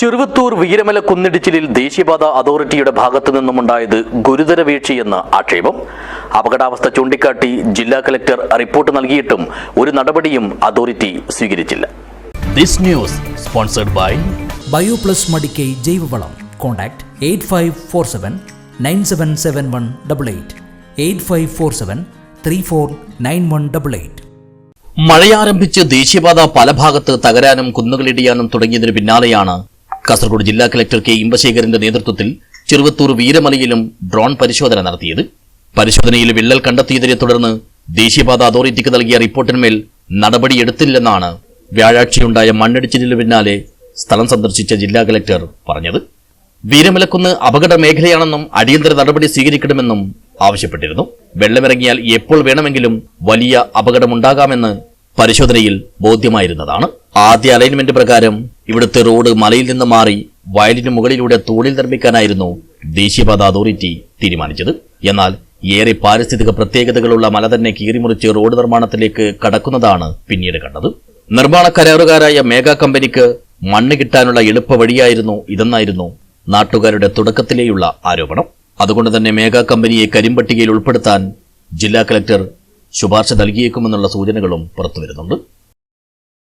ചെറുവത്തൂർ വീരമല കുന്നിടിച്ചിലിൽ ദേശീയപാത അതോറിറ്റിയുടെ ഭാഗത്തു നിന്നുമുണ്ടായത് ഗുരുതര വീഴ്ചയെന്ന് ആക്ഷേപം. അപകടാവസ്ഥ ചൂണ്ടിക്കാട്ടി ജില്ലാ കലക്ടർ റിപ്പോർട്ട് നൽകിയിട്ടും ഒരു നടപടിയും അതോറിറ്റി സ്വീകരിച്ചില്ല. This news sponsored by Bioplus Madikkai ജൈവവളം. Contact eight five four seven nine seven seven one double eight. Eight five four seven three four nine one double eight. മഴയാരംഭിച്ച് ദേശീയപാത പല ഭാഗത്ത് തകരാനും കുന്നുകളിടിയാനും തുടങ്ങിയതിന് പിന്നാലെയാണ് കാസർഗോഡ് ജില്ലാ കലക്ടർ കെ ഇമ്പശേഖരന്റെ നേതൃത്വത്തിൽ ചെറുവത്തൂർ വീരമലയിലും ഡ്രോൺ പരിശോധന നടത്തിയത്. പരിശോധനയിൽ വിള്ളൽ കണ്ടെത്തിയതിനെ തുടർന്ന് ദേശീയപാത അതോറിറ്റിക്ക് നൽകിയ റിപ്പോർട്ടിന്മേൽ നടപടിയെടുത്തില്ലെന്നാണ് വ്യാഴാഴ്ചയുണ്ടായ മണ്ണിടിച്ചിലിന് പിന്നാലെ സ്ഥലം സന്ദർശിച്ച ജില്ലാ കലക്ടർ പറഞ്ഞത്. വീരമലക്കുന്ന് അപകട മേഖലയാണെന്നും അടിയന്തര നടപടി സ്വീകരിക്കണമെന്നും ആവശ്യപ്പെട്ടിരുന്നു. വെള്ളമിറങ്ങിയാൽ എപ്പോൾ വേണമെങ്കിലും വലിയ അപകടമുണ്ടാകാമെന്ന് പരിശോധനയിൽ ബോധ്യമായിരുന്നതാണ്. ആദ്യ അലൈൻമെന്റ് പ്രകാരം ഇവിടുത്തെ റോഡ് മലയിൽ നിന്ന് മാറി വയലിന് മുകളിലൂടെ തൂണിൽ നിർമ്മിക്കാനായിരുന്നു ദേശീയപാത അതോറിറ്റി തീരുമാനിച്ചത്. എന്നാൽ ഏറെ പാരിസ്ഥിതിക പ്രത്യേകതകളുള്ള മല തന്നെ കീറിമുറിച്ച് റോഡ് നിർമ്മാണത്തിലേക്ക് കടക്കുന്നതാണ് പിന്നീട് കണ്ടത്. നിർമ്മാണ കരാറുകാരായ മേഗ കമ്പനിക്ക് മണ്ണ് കിട്ടാനുള്ള എളുപ്പ വഴിയായിരുന്നു ഇതെന്നായിരുന്നു നാട്ടുകാരുടെ തുടക്കത്തിലേയുള്ള ആരോപണം. അതുകൊണ്ട് തന്നെ മേഗ കമ്പനിയെ കരിമ്പട്ടികയിൽ ഉൾപ്പെടുത്താൻ ജില്ലാ കലക്ടർ ശുപാർശ നൽകിയേക്കുമെന്നുള്ള സൂചനകളും പുറത്തുവരുന്നുണ്ട്.